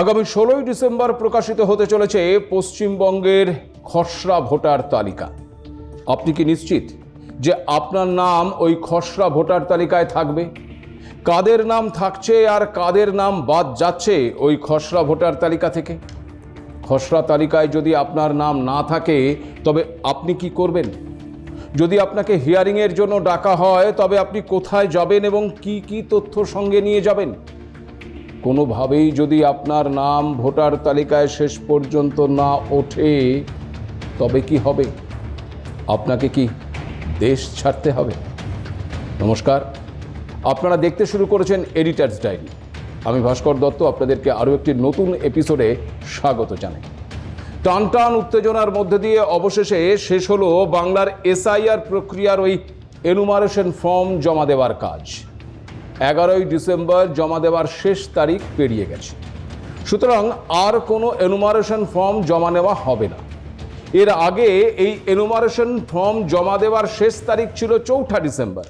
আগামী ষোলোই ডিসেম্বর প্রকাশিত হতে চলেছে পশ্চিমবঙ্গের খসড়া ভোটার তালিকা। আপনি কি নিশ্চিত যে আপনার নাম ওই খসড়া ভোটার তালিকায় থাকবে? কাদের নাম থাকছে আর কাদের নাম বাদ যাচ্ছে ওই খসড়া ভোটার তালিকা থেকে? খসড়া তালিকায় যদি আপনার নাম না থাকে, তবে আপনি কি করবেন? যদি আপনাকে হিয়ারিংয়ের জন্য ডাকা হয়, তবে আপনি কোথায় যাবেন এবং কি কি তথ্য সঙ্গে নিয়ে যাবেন? কোনোভাবেই যদি আপনার নাম ভোটার তালিকায় শেষ পর্যন্ত না ওঠে, তবে কি হবে? আপনাকে কি দেশ ছাড়তে হবে? নমস্কার। আপনারা দেখতে শুরু করেছেন এডিটার্স ডায়েরি আমি ভাস্কর দত্ত, আপনাদেরকে আরও একটি নতুন এপিসোডে স্বাগত জানাই। টান টান উত্তেজনার মধ্যে দিয়ে অবশেষে শেষ হলো বাংলার এসআইআর প্রক্রিয়ার ওই এনুমারেশন ফর্ম জমা দেওয়ার কাজ। এগারোই ডিসেম্বর জমা দেওয়ার শেষ তারিখ পেরিয়ে গেছে। সুতরাং আর কোনো এনুমারেশন ফর্ম জমা নেওয়া হবে না। এর আগে এই এনুমারেশন ফর্ম জমা দেওয়ার শেষ তারিখ ছিল চৌঠা ডিসেম্বর,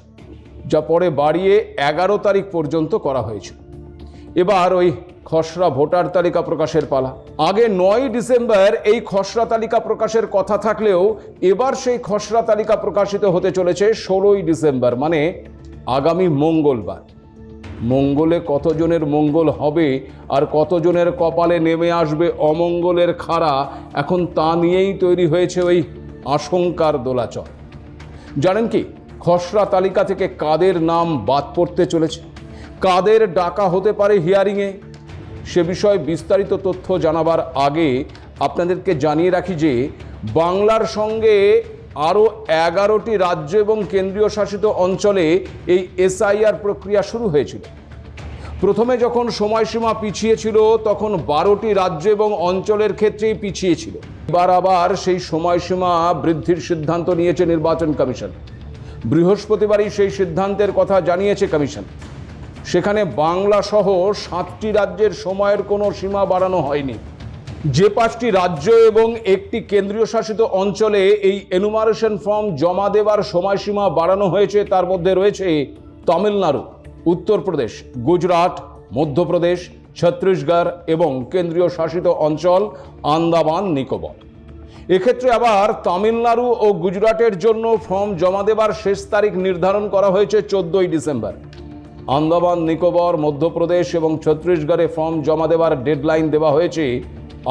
যা পরে বাড়িয়ে এগারো তারিখ পর্যন্ত করা হয়েছিল। এবার ওই খসড়া ভোটার তালিকা প্রকাশের পালা। আগে নয় ডিসেম্বর এই খসড়া তালিকা প্রকাশের কথা থাকলেও এবার সেই খসড়া তালিকা প্রকাশিত হতে চলেছে ষোলোই ডিসেম্বর মানে আগামী মঙ্গলবার। মঙ্গলে কতজনের মঙ্গল হবে আর কতজনের কপালে নেমে আসবে অমঙ্গলের খাড়া, এখন তা নিয়েই তৈরি হয়েছে ওই আশঙ্কার দোলাচল। জানেন কি, খসড়া তালিকা থেকে কাদের নাম বাদ পড়তে চলেছে? কাদের ডাকা হতে পারে হিয়ারিংয়ে? সে বিষয়ে বিস্তারিত তথ্য জানাবার আগে আপনাদেরকে জানিয়ে রাখি যে বাংলার সঙ্গে আরও এগারোটি রাজ্য এবং কেন্দ্রীয় শাসিত অঞ্চলে এই এসআইআর প্রক্রিয়া শুরু হয়েছিল। প্রথমে যখন সময়সীমা পিছিয়ে ছিল, তখন বারোটি রাজ্য এবং অঞ্চলের ক্ষেত্রেই পিছিয়ে ছিল। এবার আবার সেই সময়সীমা বৃদ্ধির সিদ্ধান্ত নিয়েছে নির্বাচন কমিশন। বৃহস্পতিবারই সেই সিদ্ধান্তের কথা জানিয়েছে কমিশন। সেখানে বাংলা সহ সাতটি রাজ্যের সময়ের কোনো সীমা বাড়ানো হয়নি। যে পাঁচটি রাজ্য এবং একটি কেন্দ্রীয় শাসিত অঞ্চলে এই এনুমারেশন ফর্ম জমা দেওয়ার সময়সীমা বাড়ানো হয়েছে, তার মধ্যে রয়েছে তামিলনাড়ু, উত্তরপ্রদেশ, গুজরাট, মধ্যপ্রদেশ, ছত্তিশগড় এবং কেন্দ্রীয় শাসিত অঞ্চল আন্দামান, নিকোবর। এক্ষেত্রে আবার তামিলনাড়ু ও গুজরাটের জন্য ফর্ম জমা দেবার শেষ তারিখ নির্ধারণ করা হয়েছে চোদ্দই ডিসেম্বর। আন্দামান, নিকোবর, মধ্যপ্রদেশ এবং ছত্তিশগড়ে ফর্ম জমা দেওয়ার ডেডলাইন দেওয়া হয়েছে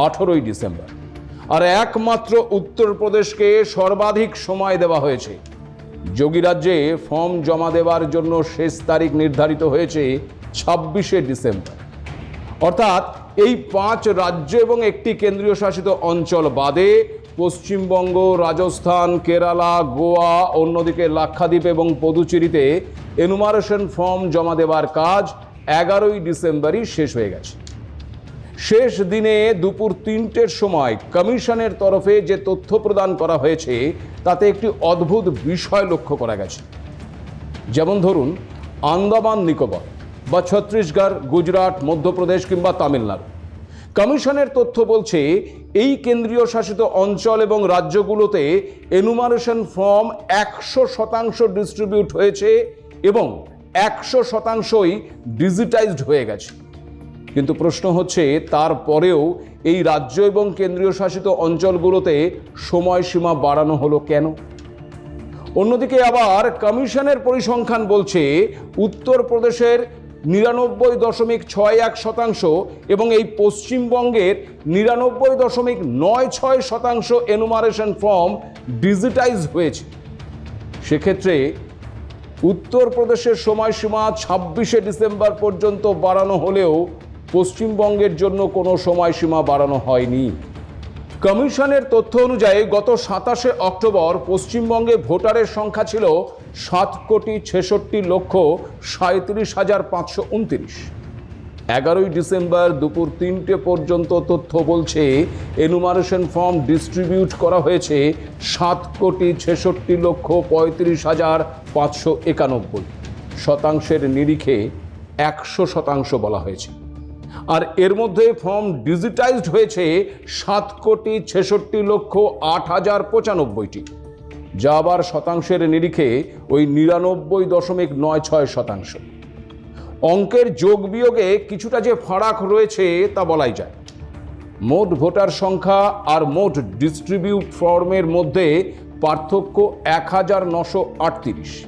আঠেরোই ডিসেম্বর। আর একমাত্র উত্তরপ্রদেশকে সর্বাধিক সময় দেওয়া হয়েছে। যোগী রাজ্যে ফর্ম জমা দেওয়ার জন্য শেষ তারিখ নির্ধারিত হয়েছে ছাব্বিশে ডিসেম্বর। অর্থাৎ এই পাঁচ রাজ্য এবং একটি কেন্দ্রীয় শাসিত অঞ্চল বাদে পশ্চিমবঙ্গ, রাজস্থান, কেরালা, গোয়া, অন্যদিকে লাক্ষাদ্বীপ এবং পদুচেরিতে এনুমারেশন ফর্ম জমা দেওয়ার কাজ এগারোই ডিসেম্বরই শেষ হয়ে গেছে। শেষ দিনে দুপুর তিনটের সময় কমিশনের তরফে যে তথ্য প্রদান করা হয়েছে, তাতে একটি অদ্ভুত বিষয় লক্ষ্য করা গেছে। যেমন ধরুন, আন্দামান, নিকোবর বা ছত্তিশগড়, গুজরাট, মধ্যপ্রদেশ কিংবা তামিলনাড়ু। কমিশনের তথ্য বলছে, এই কেন্দ্রীয় শাসিত অঞ্চল এবং রাজ্যগুলোতে এনুমারেশন ফর্ম একশো শতাংশ ডিস্ট্রিবিউট হয়েছে এবং একশো শতাংশই ডিজিটাইজড হয়ে গেছে। কিন্তু প্রশ্ন হচ্ছে, তারপরেও এই রাজ্য এবং কেন্দ্রীয় শাসিত অঞ্চলগুলোতে সময়সীমা বাড়ানো হলো কেন? অন্যদিকে আবার কমিশনের পরিসংখ্যান বলছে, উত্তরপ্রদেশের নিরানব্বই দশমিক ছয় এক শতাংশ এবং এই পশ্চিমবঙ্গের নিরানব্বই দশমিক নয় ছয় শতাংশ এনুমারেশন ফর্ম ডিজিটাইজ হয়েছে। সেক্ষেত্রে উত্তরপ্রদেশের সময়সীমা ছাব্বিশে ডিসেম্বর পর্যন্ত বাড়ানো হলেও পশ্চিমবঙ্গের জন্য কোনো সময়সীমা বাড়ানো হয়নি। কমিশনের তথ্য অনুযায়ী গত সাতাশে অক্টোবর পশ্চিমবঙ্গে ভোটারের সংখ্যা ছিল সাত কোটি ছেষট্টি লক্ষ সাঁত্রিশ হাজার পাঁচশো উনত্রিশ। এগারোই ডিসেম্বর দুপুর তিনটে পর্যন্ত তথ্য বলছে, এনুমারেশন ফর্ম ডিস্ট্রিবিউট করা হয়েছে সাত কোটি ছেষট্টি লক্ষ পঁয়ত্রিশ হাজার পাঁচশো একানব্বই। শতাংশের নিরিখে একশো শতাংশ বলা হয়েছে। আর এর মধ্যে ফর্ম ডিজিটাইজড হয়েছে সাত কোটি ছেষট্টি লক্ষ আট হাজার পঁচানব্বইটি, যা আবার শতাংশের নিরিখে ওই নিরানব্বই দশমিক নয় ছয় শতাংশ। অঙ্কের যোগ বিয়োগে কিছুটা যে ফারাক রয়েছে তা বলাই যায়। মোট ভোটার সংখ্যা আর মোট ডিস্ট্রিবিউট ফর্মের মধ্যে পার্থক্য এক হাজার নশো আটত্রিশ।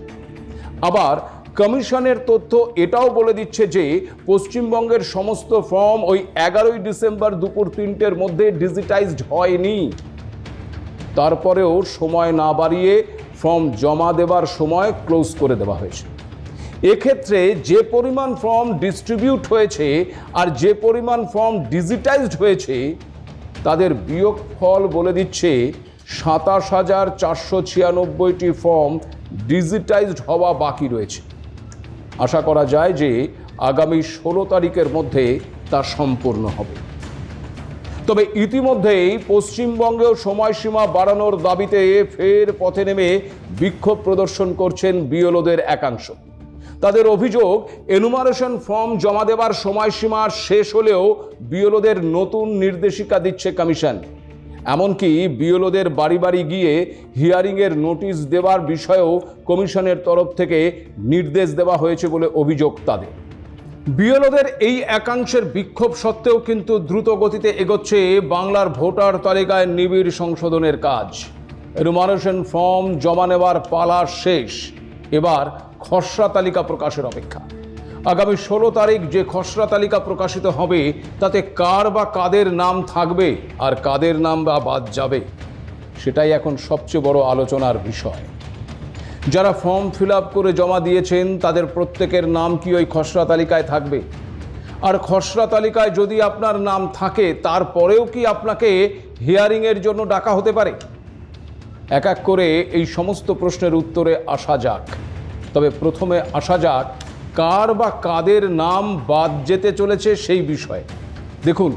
আবার কমিশনের তথ্য এটাও বলে দিচ্ছে যে পশ্চিমবঙ্গের সমস্ত ফর্ম ওই এগারোই ডিসেম্বর দুপুর তিনটের মধ্যে ডিজিটাইজড হয়নি। তারপরেও সময় না বাড়িয়ে ফর্ম জমা দেবার সময় ক্লোজ করে দেওয়া হয়েছে। এক্ষেত্রে যে পরিমাণ ফর্ম ডিস্ট্রিবিউট হয়েছে আর যে পরিমাণ ফর্ম ডিজিটাইজড হয়েছে, তাদের বিয়োগ ফল বলে দিচ্ছে সাতাশ হাজার চারশো ছিয়ানব্বইটি ফর্ম ডিজিটাইজড হওয়া বাকি রয়েছে। আশা করা যায় যে আগামী ষোলো তারিখের মধ্যে তা সম্পূর্ণ হবে। তবে ইতিমধ্যেই পশ্চিমবঙ্গেও সময়সীমা বাড়ানোর দাবিতে ফের পথে নেমে বিক্ষোভ প্রদর্শন করছেন বিএলওদের একাংশ। তাদের অভিযোগ, এনুমারেশন ফর্ম জমা দেবার সময়সীমা শেষ হলেও বিএলওদের নতুন নির্দেশিকা দিচ্ছে কমিশন। এমনকি বিএলওদের বাড়ি বাড়ি গিয়ে হিয়ারিংয়ের নোটিশ দেওয়ার বিষয়েও কমিশনের তরফ থেকে নির্দেশ দেওয়া হয়েছে বলে অভিযোগ তাদের। বিএলওদের এই একাংশের বিক্ষোভ সত্ত্বেও কিন্তু দ্রুত গতিতে এগোচ্ছে বাংলার ভোটার তালিকায় নিবিড় সংশোধনের কাজ। এনুমারেশন ফর্ম জমা নেওয়ার পালা শেষ। এবার খসড়া তালিকা প্রকাশের অপেক্ষা। আগামী ষোলো তারিখ যে খসড়া তালিকা প্রকাশিত হবে, তাতে কার বা কাদের নাম থাকবে আর কাদের নাম বা বাদ যাবে, সেটাই এখন সবচেয়ে বড় আলোচনার বিষয়। যারা ফর্ম ফিল করে জমা দিয়েছেন, তাদের প্রত্যেকের নাম কি ওই খসড়া তালিকায় থাকবে? আর খসড়া তালিকায় যদি আপনার নাম থাকে, তারপরেও কি আপনাকে হিয়ারিংয়ের জন্য ডাকা হতে পারে? এক এক করে এই সমস্ত প্রশ্নের উত্তরে আসা যাক। তবে প্রথমে আসা যাক কার বা কাদের নাম বাদ যেতে চলেছে সেই বিষয়ে। দেখুন,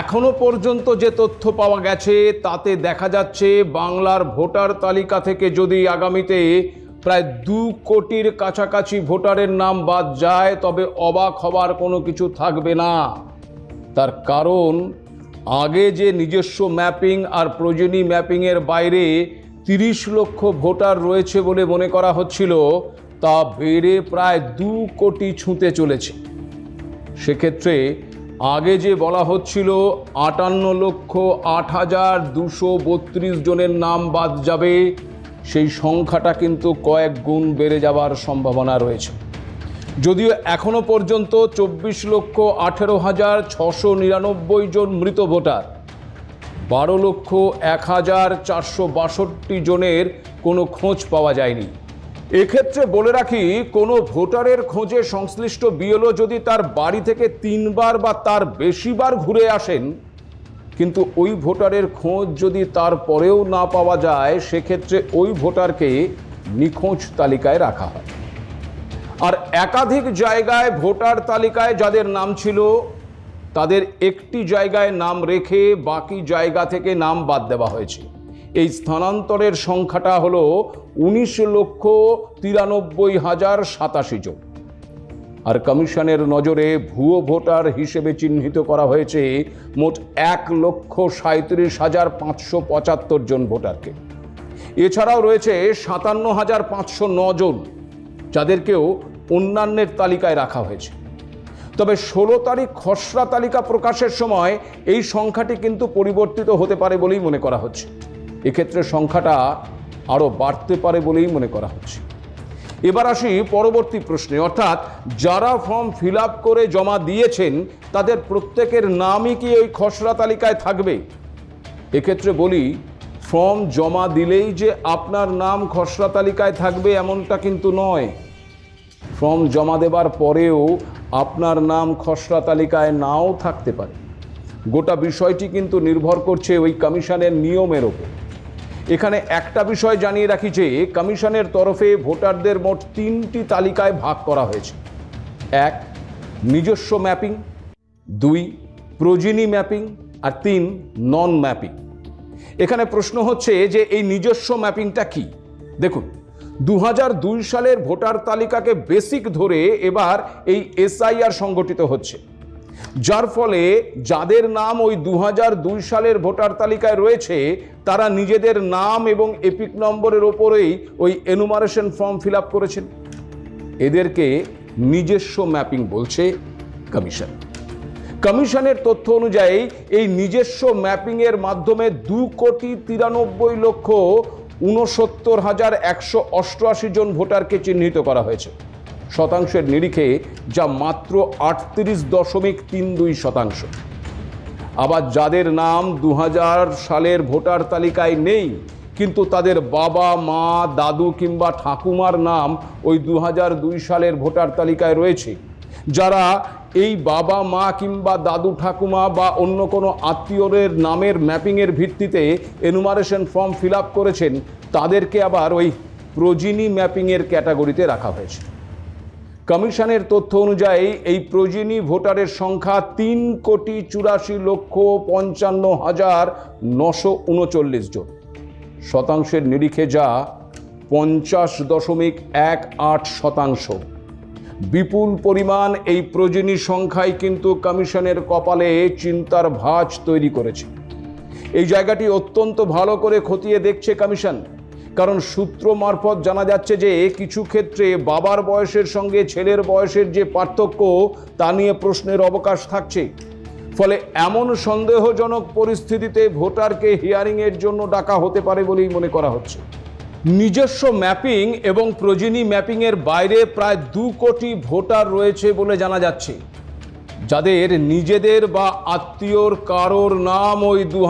এখনও পর্যন্ত যে তথ্য পাওয়া গেছে, তাতে দেখা যাচ্ছে বাংলার ভোটার তালিকা থেকে যদি আগামীতে প্রায় দু কোটির কাছাকাছি ভোটারের নাম বাদ যায়, তবে অবাক হবার কোনো কিছু থাকবে না। তার কারণ, আগে যে নিজস্ব ম্যাপিং আর প্রয়োজনীয় ম্যাপিংয়ের বাইরে তিরিশ লক্ষ ভোটার রয়েছে বলে মনে করা হচ্ছিল তা বেড়ে প্রায় দু কোটি ছুঁতে চলেছে। সেক্ষেত্রে আগে যে বলা হচ্ছিল, আটান্ন লক্ষ আট হাজার দুশো বত্রিশ জনের নাম বাদ যাবে, সেই সংখ্যাটা কিন্তু কয়েক গুণ বেড়ে যাওয়ার সম্ভাবনা রয়েছে। যদিও এখনও পর্যন্ত চব্বিশ লক্ষ আঠেরো হাজার ছশো নিরানব্বই জন মৃত ভোটার, বারো লক্ষ এক হাজার চারশো বাষট্টি জনের কোনো খোঁজ পাওয়া যায়নি। এক্ষেত্রে বলে রাখি, কোনো ভোটারের খোঁজে সংশ্লিষ্ট বিএলও যদি তার বাড়ি থেকে তিনবার বা তার বেশিবার ঘুরে আসেন, কিন্তু ওই ভোটারের খোঁজ যদি তার পরেও না পাওয়া যায়, সেক্ষেত্রে ওই ভোটারকে নিখোঁজ তালিকায় রাখা হয়। আর একাধিক জায়গায় ভোটার তালিকায় যাদের নাম ছিল, তাদের একটি জায়গায় নাম রেখে বাকি জায়গা থেকে নাম বাদ দেওয়া হয়েছে। এই স্থানান্তরের সংখ্যাটা হলো উনিশ লক্ষ তিরানব্বই হাজার সাতাশি জন। আর কমিশনের নজরে ভুয়ো ভোটার হিসেবে চিহ্নিত করা হয়েছে মোট এক লক্ষ সাঁত্রিশ হাজার পাঁচশো পঁচাত্তর জন ভোটারকে। এছাড়াও রয়েছে সাতান্ন হাজার পাঁচশো জন যাদেরকেও অন্যান্যের তালিকায় রাখা হয়েছে। তবে ষোলো তারিখ খসড়া তালিকা প্রকাশের সময় এই সংখ্যাটি কিন্তু পরিবর্তিত হতে পারে বলেই মনে করা হচ্ছে। এক্ষেত্রে সংখ্যাটা আরও বাড়তে পারে বলেই মনে করা হচ্ছে। এবার আসি পরবর্তী প্রশ্নে। অর্থাৎ যারা ফর্ম ফিল করে জমা দিয়েছেন, তাদের প্রত্যেকের নামই কি ওই খসড়া তালিকায় থাকবে? এক্ষেত্রে বলি, ফর্ম জমা দিলেই যে আপনার নাম খসড়া তালিকায় থাকবে এমনটা কিন্তু নয়। ফর্ম জমা দেবার পরেও আপনার নাম খসড়া তালিকায় নাও থাকতে পারে। গোটা বিষয়টি কিন্তু নির্ভর করছে ওই কমিশনের নিয়মের ওপর। এখানে একটা বিষয় জানিয়ে রাখি যে কমিশনের তরফে ভোটারদের মোট তিনটি তালিকায় ভাগ করা হয়েছে। এক, নিজস্ব ম্যাপিং। দুই, প্রোজিনি ম্যাপিং। আর তিন, নন ম্যাপিং। এখানে প্রশ্ন হচ্ছে যে এই নিজস্ব ম্যাপিংটা কি? দেখুন দু সালের ভোটার তালিকাকে বেসিক ধরে এবার এই এসআইআর সংগঠিত হচ্ছে। যার ফলে যাদের নাম ওই দু সালের ভোটার তালিকায় রয়েছে, তারা নিজেদের নাম এবং এপিক নম্বরের ওপরেই ওই এনুমারেশন ফর্ম ফিল করেছেন। এদেরকে নিজস্ব ম্যাপিং বলছে কমিশন কমিশনের তথ্য অনুযায়ী, এই নিজস্ব ম্যাপিংয়ের মাধ্যমে দু কোটি তিরানব্বই লক্ষ উনসত্তর হাজার একশো অষ্টআশি জন ভোটারকে চিহ্নিত করা হয়েছে। শতাংশের নিরিখে, যা মাত্র আটত্রিশ দশমিক তিন দুই শতাংশ। আবার যাদের নাম দু হাজার সালের ভোটার তালিকায় নেই, কিন্তু তাদের বাবা, মা, দাদু কিংবা ঠাকুমার নাম ওই দু সালের ভোটার তালিকায় রয়েছে। যারা এই বাবা, মা কিংবা দাদু, ঠাকুমা বা অন্য কোনো আত্মীয়দের নামের ম্যাপিংয়ের ভিত্তিতে এনুমারেশন ফর্ম ফিল করেছেন, তাদেরকে আবার ওই প্রজিনি ম্যাপিংয়ের ক্যাটাগরিতে রাখা হয়েছে। কমিশনের তথ্য অনুযায়ী, এই প্রজিনী ভোটারের সংখ্যা তিন কোটি চুরাশি লক্ষ পঞ্চান্ন হাজার নশো উনচল্লিশ জন। শতাংশের নিরিখে যা পঞ্চাশ দশমিক এক আট শতাংশ। বিপুল পরিমাণ এই প্রজিনী সংখ্যাই কিন্তু কমিশনের কপালে চিন্তার ভাঁজ তৈরি করেছে। এই জায়গাটি অত্যন্ত ভালো করে খতিয়ে দেখছে কমিশন। কারণ সূত্র মারফত জানা যাচ্ছে যে কিছু ক্ষেত্রে বাবার বয়সের সঙ্গে ছেলের বয়সের যে পার্থক্য, তা নিয়ে প্রশ্নের অবকাশ থাকছে। ফলে এমন সন্দেহজনক পরিস্থিতিতে ভোটারকে হিয়ারিংয়ের জন্য ডাকা হতে পারে বলেই মনে করা হচ্ছে। নিজস্ব ম্যাপিং এবং প্রজিনী ম্যাপিংয়ের বাইরে প্রায় দু কোটি ভোটার রয়েছে বলে জানা যাচ্ছে। যাদের নিজেদের বা আত্মীয়র কারোর নাম ওই দু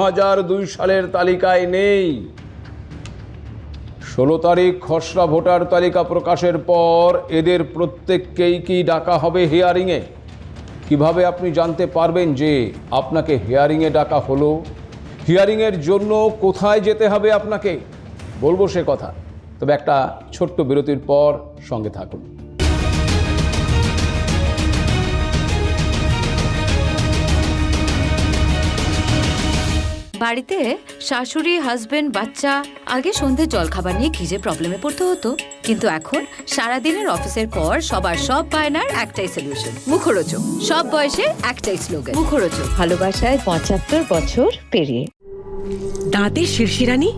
সালের তালিকায় নেই। ষোলো তারিখ খসড়া ভোটার তালিকা প্রকাশের পর এদের প্রত্যেককেই কি ডাকা হবে হিয়ারিংয়ে? কীভাবে আপনি জানতে পারবেন যে আপনাকে হিয়ারিংয়ে ডাকা হলো? হিয়ারিংয়ের জন্য কোথায় যেতে হবে আপনাকে? বলব সে কথা। তবে একটা ছোট্ট বিরতির পর সঙ্গে থাকুন। বাড়িতে শাশুড়ি হাজবেন্ড বাচ্চা আগে সন্ধে জলখাবার নিয়ে কি যে প্রবলেমে পড়তে হতো। কিন্তু এখন সারাদিনের অফিসের পর সবার সব বায়নার একটাই সলিউশন মুখরোচক। সব বয়সে একটাই স্লোগান মুখরোচক। ভালোবাসায় পঁচাত্তর বছর পেরিয়ে। দাঁতের শিরশিরানি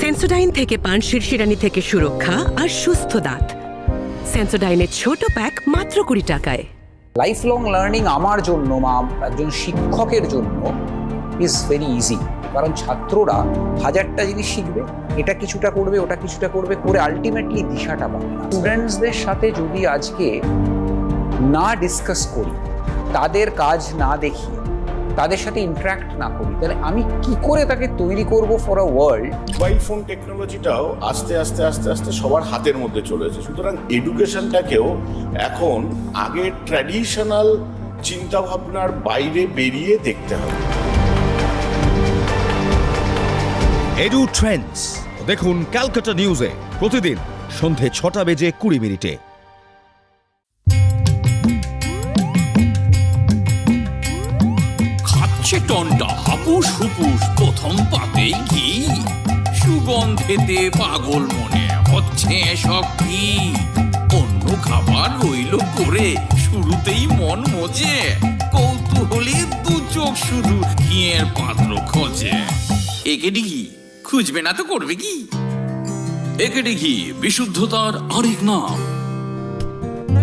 সেন্সোডাইন থেকে পান শিরশিরানি থেকে সুরক্ষা আর সুস্থ দাঁত। সেন্সোডাইনের ছোট প্যাক মাত্র কুড়ি টাকায়। লাইফ লং লার্নিং আমার জন্য বা একজন শিক্ষকের জন্য ইজ ভেরি ইজি কারণ ছাত্ররা হাজারটা জিনিস শিখবে, এটা কিছুটা করবে, ওটা কিছুটা করবে, করে আলটিমেটলি দিশাটা পাবে স্টুডেন্টসদের সাথে যদি আজকে না ডিসকাস করি, তাদের কাজ না দেখিয়ে তাদের সাথে ইন্টারাক্ট না করি, তাহলে আমি কি করে তাকে তৈরি করব for a world mobile phone টেকনোলজিটাও আস্তে আস্তে আস্তে আস্তে সবার হাতের মধ্যে চলে এসেছে। সুতরাং এডুকেশনটাকেও এখন আগে ট্র্যাডিশনাল চিন্তাভাবনার বাইরে বেরিয়ে দেখতে হবে। এডু ট্রেন্ডস দেখুন ক্যালকাটা নিউজে প্রতিদিন সন্ধে ছটা বেজে কুড়ি মিনিটে। খাচ্ছে টনটা, হাপুস হুপুস, প্রথম পাতেই ঘি। সুগন্ধেতে পাগল মনে হচ্ছে সব কি অন্য খাবার রইল করে, শুরুতেই মন মজে। কৌতূহলী দু চোখ শুধু ঘিয়ের পাত্র খোঁজে। একেডি ঘি? খুঁজবে না তো করবে কি? একেডি ঘি বিশুদ্ধতার আরেক নাম।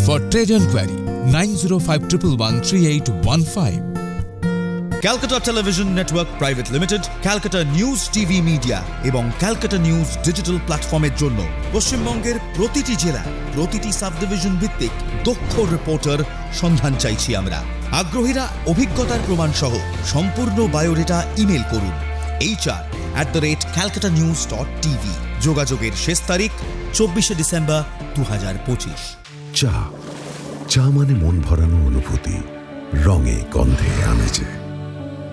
For trade enquiry, 905 Calcutta television network private limited Calcutta news TV media এবং ক্যালকাটা নিউজ ডিজিটাল প্ল্যাটফর্মের জন্য পশ্চিমবঙ্গের প্রতিটি জেলা প্রতিটি সাব ডিভিশন ভিত্তিক দক্ষ রিপোর্টার সন্ধান চাইছি আমরা। আগ্রহীরা অভিজ্ঞতার প্রমাণ সহ সম্পূর্ণ বায়োডেটা ইমেল করুন। HR at the rate Calcutta news dot TV. যোগাযোগের শেষ তারিখ, চব্বিশে ডিসেম্বর দু হাজার পঁচিশ। চা। চা মানে মন ভরানো অনুভূতি। রঙে গন্ধে আমেজে।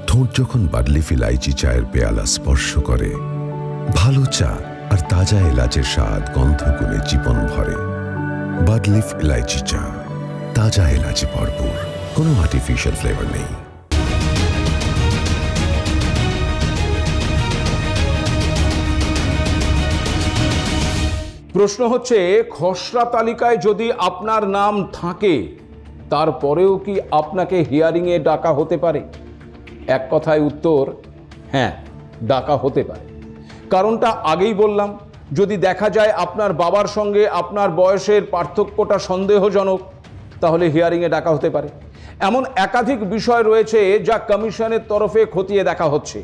ঠোঁট যখন বার্লিফ ইলাইচি চায়ের পেয়ালা স্পর্শ করে, ভালো চা আর তাজা এলাচের স্বাদ গন্ধগুণে জীবন ভরে। বাডলিফ ইলাইচি চা, তাজা এলাচি ভরপুর, কোনো আর্টিফিশিয়াল ফ্লেভার নেই। প্রশ্ন হচ্ছে, খসড়া তালিকায় যদি আপনার নাম থাকে, তারপরেও কি আপনাকে হিয়ারিংয়ে ডাকা হতে পারে? এক কথায় উত্তর হ্যাঁ ডাকা হতে পারে। কারণটা আগেই বললাম, যদি দেখা যায় আপনার বাবার সঙ্গে আপনার বয়সের পার্থক্যটা সন্দেহজনক, তাহলে হিয়ারিংয়ে ডাকা হতে পারে। এমন একাধিক বিষয় রয়েছে যা কমিশনের তরফে খতিয়ে দেখা হচ্ছে।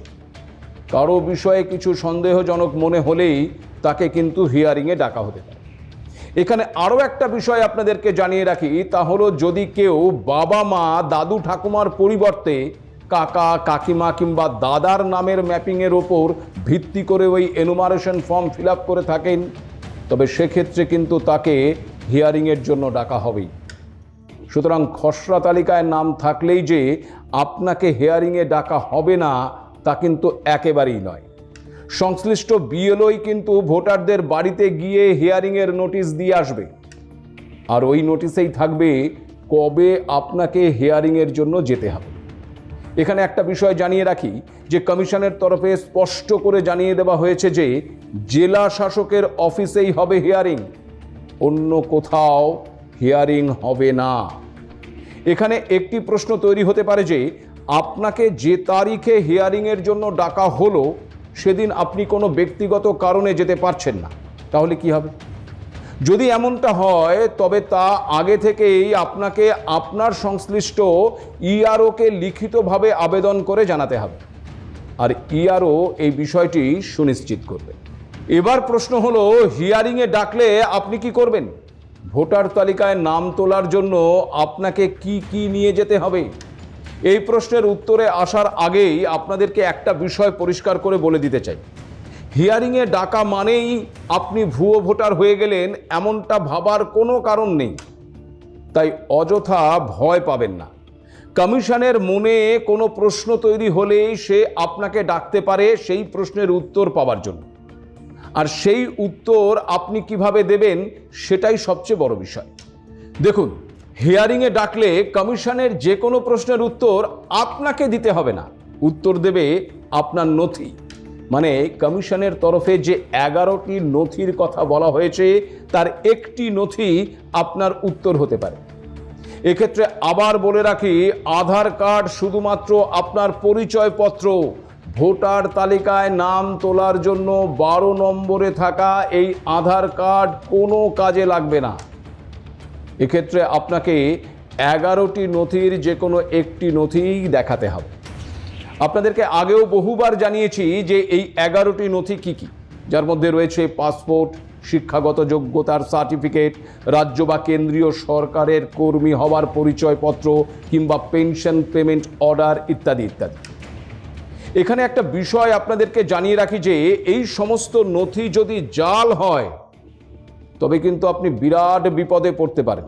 কারও বিষয়ে কিছু সন্দেহজনক মনে হলেই তাকে কিন্তু হিয়ারিংয়ে ডাকা হতে পারে। এখানে আরও একটা বিষয় আপনাদেরকে জানিয়ে রাখি, তা হলো যদি কেউ বাবা, মা, দাদু, ঠাকুমার পরিবর্তে কাকা, কাকিমা কিংবা দাদার নামের ম্যাপিংয়ের ওপর ভিত্তি করে ওই এনুমারেশন ফর্ম ফিল করে থাকেন, তবে সেক্ষেত্রে কিন্তু তাকে হিয়ারিংয়ের জন্য ডাকা হবেই। সুতরাং খসড়া তালিকায় নাম থাকলেই যে আপনাকে হেয়ারিংয়ে ডাকা হবে না, তা কিন্তু একেবারেই নয়। সংশ্লিষ্ট বিএলওই কিন্তু ভোটারদের বাড়িতে গিয়ে হিয়ারিংয়ের নোটিশ দিয়ে আসবে। আর ওই নোটিশেই থাকবে কবে আপনাকে হিয়ারিংয়ের জন্য যেতে হবে। এখানে একটা বিষয় জানিয়ে রাখি, যে কমিশনের তরফে স্পষ্ট করে জানিয়ে দেওয়া হয়েছে যে জেলা শাসকের অফিসেই হবে হিয়ারিং, অন্য কোথাও হিয়ারিং হবে না। এখানে একটি প্রশ্ন তৈরি হতে পারে যে, আপনাকে যে তারিখে হিয়ারিংয়ের জন্য ডাকা হলো সেদিন আপনি কোনো ব্যক্তিগত কারণে যেতে পারছেন না। তাহলে কি হবে? যদি এমনটা হয়, তবে তা আগে থেকেই আপনাকে আপনার সংশ্লিষ্ট ইআরওকে লিখিতভাবে আবেদন করে জানাতে হবে। আর ইআরও এই বিষয়টি সুনিশ্চিত করবে। এবার প্রশ্ন হলো, হিয়ারিংয়ে ডাকলে আপনি কি করবেন? ভোটার তালিকায় নাম তোলার জন্য আপনাকে কি কি নিয়ে যেতে হবে? এই প্রশ্নের উত্তরে আসার আগেই আপনাদেরকে একটা বিষয় পরিষ্কার করে বলে দিতে চাই। হিয়ারিংয়ে ডাকা মানেই আপনি ভুয়ো ভোটার হয়ে গেলেন এমনটা ভাবার কোনো কারণ নেই। তাই অযথা ভয় পাবেন না। কমিশনের মনে কোনো প্রশ্ন তৈরি হলেই সে আপনাকে ডাকতে পারে সেই প্রশ্নের উত্তর পাওয়ার জন্য। আর সেই উত্তর আপনি কীভাবে দেবেন সেটাই সবচেয়ে বড় বিষয়। দেখুন হিয়ারিংয়ে ডাকলে কমিশনের যে কোনো প্রশ্নের উত্তর আপনাকে দিতে হবে না। উত্তর দেবে আপনার নথি। মানে কমিশনের তরফে যে এগারোটি নথির কথা বলা হয়েছে, তার একটি নথি আপনার উত্তর হতে পারে। এক্ষেত্রে আবার বলে রাখি, আধার কার্ড শুধুমাত্র আপনার পরিচয়পত্র, ভোটার তালিকায় নাম তোলার জন্য বারো নম্বরে থাকা এই আধার কার্ড কোনো কাজে লাগবে না। এক্ষেত্রে আপনাকে এগারোটি নথির যে কোনো একটি নথিই দেখাতে হবে। আপনাদেরকে আগেও বহুবার জানিয়েছি যে এই এগারোটি নথি কি কি? যার মধ্যে রয়েছে পাসপোর্ট, শিক্ষাগত যোগ্যতার সার্টিফিকেট, রাজ্য বা কেন্দ্রীয় সরকারের কর্মী হওয়ার পরিচয়পত্র কিংবা পেনশন পেমেন্ট অর্ডার ইত্যাদি ইত্যাদি। এখানে একটা বিষয় আপনাদেরকে জানিয়ে রাখি যে এই সমস্ত নথি যদি জাল হয় তবে কিন্তু আপনি বিরাট বিপদে পড়তে পারেন।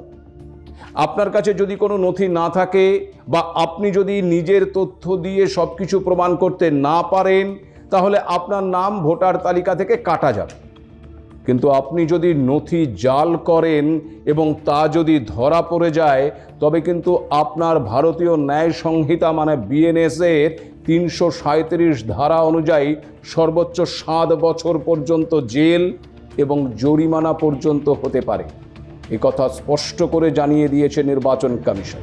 আপনার কাছে যদি কোনো নথি না থাকে বা আপনি যদি নিজের তথ্য দিয়ে সব কিছু প্রমাণ করতে না পারেন, তাহলে আপনার নাম ভোটার তালিকা থেকে কাটা যাবে। কিন্তু আপনি যদি নথি জাল করেন এবং তা যদি ধরা পড়ে যায়, তবে কিন্তু আপনার ভারতীয় ন্যায় সংহিতা মানে বিএনএস এর তিনশো ধারা অনুযায়ী সর্বোচ্চ সাত বছর পর্যন্ত জেল এবং জরিমানা পর্যন্ত হতে পারে। এ কথা স্পষ্ট করে জানিয়ে দিয়েছে নির্বাচন কমিশন।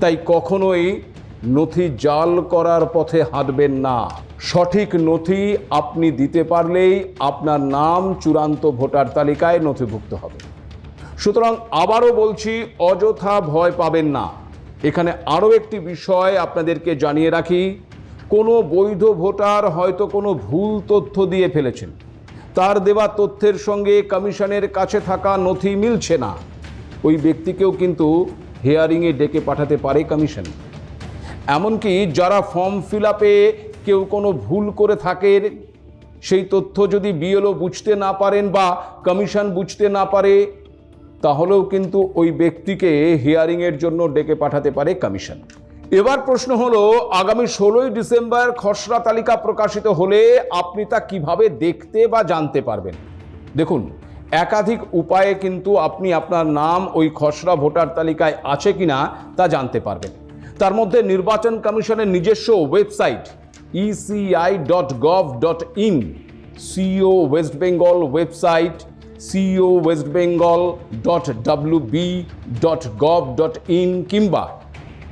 তাই কখনোই নথি জাল করার পথে হাঁটবেন না। সঠিক নথি আপনি দিতে পারলেই আপনার নাম চূড়ান্ত ভোটার তালিকায় নথিভুক্ত হবে। সুতরাং আবারও বলছি, অযথা ভয় পাবেন না। এখানে আরও একটি বিষয় আপনাদেরকে জানিয়ে রাখি। কোনো বৈধ ভোটার হয়তো কোনো ভুল তথ্য দিয়ে ফেলেছেন। তার দেওয়া তথ্যের সঙ্গে কমিশনের কাছে থাকা নথি মিলছে না। ওই ব্যক্তিকেও কিন্তু হিয়ারিংয়ে ডেকে পাঠাতে পারে কমিশন। এমনকি যারা ফর্ম ফিল কেউ কোনো ভুল করে থাকে, সেই তথ্য যদি বিএলও বুঝতে না পারেন বা কমিশন বুঝতে না পারে, তাহলেও কিন্তু ওই ব্যক্তিকে হিয়ারিংয়ের জন্য ডেকে পাঠাতে পারে কমিশন। এবার প্রশ্ন হলো, আগামী ষোলোই ডিসেম্বর খসড়া তালিকা প্রকাশিত হলে আপনি তা কীভাবে দেখতে বা জানতে পারবেন? দেখুন, একাধিক উপায়ে কিন্তু আপনি আপনার নাম ওই খসড়া ভোটার তালিকায় আছে কিনা তা জানতে পারবেন। তার মধ্যে নির্বাচন কমিশনের নিজস্ব website ECI dot gov dot in CEO West Bengal website CEO West Bengal dot W B dot gov dot in কিংবা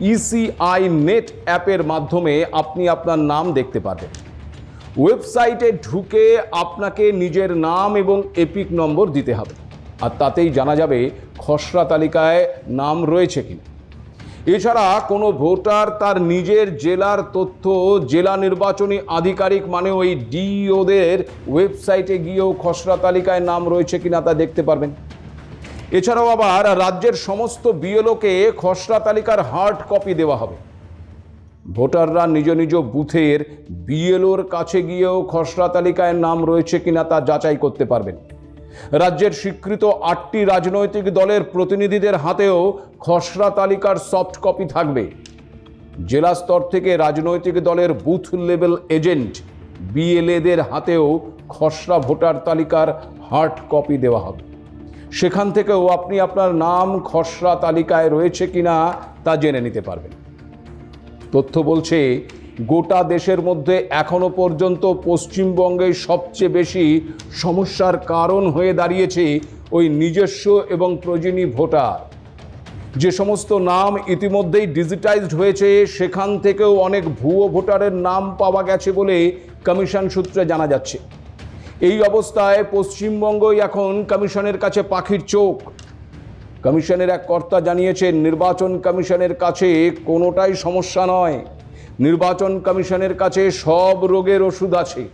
ইসিআই নেট অ্যাপের মাধ্যমে আপনি আপনার নাম দেখতে পাবেন ওয়েবসাইটে ঢুকে আপনাকে নিজের নাম এবং এপিক নম্বর দিতে হবে। আর তাতেই জানা যাবে খসড়া তালিকায় নাম রয়েছে কিনা। এছাড়া কোনো ভোটার তার নিজের জেলার তথ্য, জেলা নির্বাচনী আধিকারিক মানে ওই ডিওদের ওয়েবসাইটে গিয়েও খসড়া তালিকায় নাম রয়েছে কিনা তা দেখতে পারবেন। এছাড়াও আবার রাজ্যের সমস্ত বিএলওকে খসড়া তালিকার হার্ড কপি দেওয়া হবে। ভোটাররা নিজ নিজ বুথের বিএলওর কাছে গিয়েও খসড়া তালিকায় নাম রয়েছে কিনা তা যাচাই করতে পারবেন। রাজ্যের স্বীকৃত আটটি রাজনৈতিক দলের প্রতিনিধিদের হাতেও খসড়া তালিকার সফট কপি থাকবে। জেলা স্তর থেকে রাজনৈতিক দলের বুথ লেভেল এজেন্ট বিএলএদের হাতেও খসড়া ভোটার তালিকার হার্ড কপি দেওয়া হবে। সেখান থেকেও আপনি আপনার নাম, খসড়া তালিকায় রয়েছে কিনা তা জেনে নিতে পারবেন। তথ্য বলছে, গোটা দেশের মধ্যে এখনও পর্যন্ত পশ্চিমবঙ্গে সবচেয়ে বেশি সমস্যার কারণ হয়ে দাঁড়িয়েছে ওই নিজস্ব এবং প্রয়োজনীয় ভোটার। যে সমস্ত নাম ইতিমধ্যেই ডিজিটাইজড হয়েছে, সেখান থেকেও অনেক ভুয়ো ভোটারের নাম পাওয়া গেছে বলে কমিশন সূত্রে জানা যাচ্ছে। এই অবস্থায় পশ্চিমবঙ্গই এখন কমিশনের কাছে পাখির চোখ। কমিশনের এক কর্তা জানিয়েছেন, নির্বাচন কমিশনের কাছে কোনোটাই সমস্যা নয়। নির্বাচন কমিশনের কাছে সব রোগের ওষুধ আছে।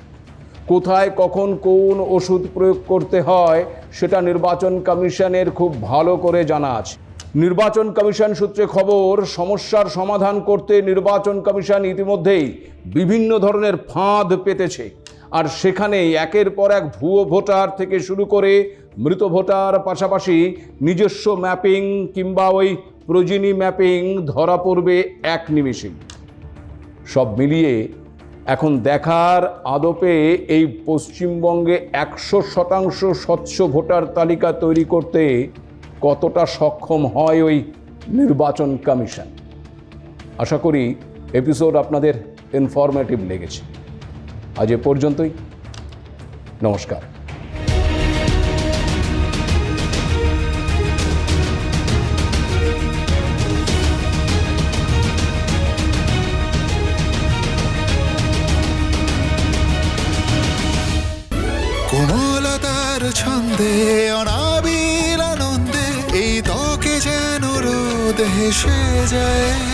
কোথায়, কখন, কোন ওষুধ প্রয়োগ করতে হয়, সেটা নির্বাচন কমিশনের খুব ভালো করে জানা আছে। নির্বাচন কমিশন সূত্রে খবর, সমস্যার সমাধান করতে নির্বাচন কমিশন ইতিমধ্যেই বিভিন্ন ধরনের ফাঁদ পেতেছে। আর সেখানে একের পর এক ভুয়ো ভোটার থেকে শুরু করে মৃত ভোটার পাশাপাশি নিজস্ব ম্যাপিং কিংবা ওই প্রজিনী ম্যাপিং ধরা পড়বে এক নিমিষেই। সব মিলিয়ে এখন দেখার আদপে এই পশ্চিমবঙ্গে একশো শতাংশ স্বচ্ছ ভোটার তালিকা তৈরি করতে কতটা সক্ষম হয় ওই নির্বাচন কমিশন? আশা করি এপিসোড আপনাদের ইনফরমেটিভ লেগেছে। আজ এ পর্যন্তই। নমস্কার। কোমলতার ছন্দে অনাবিল আনন্দে এই ত্বকে যেন রোদ হেসে যায়।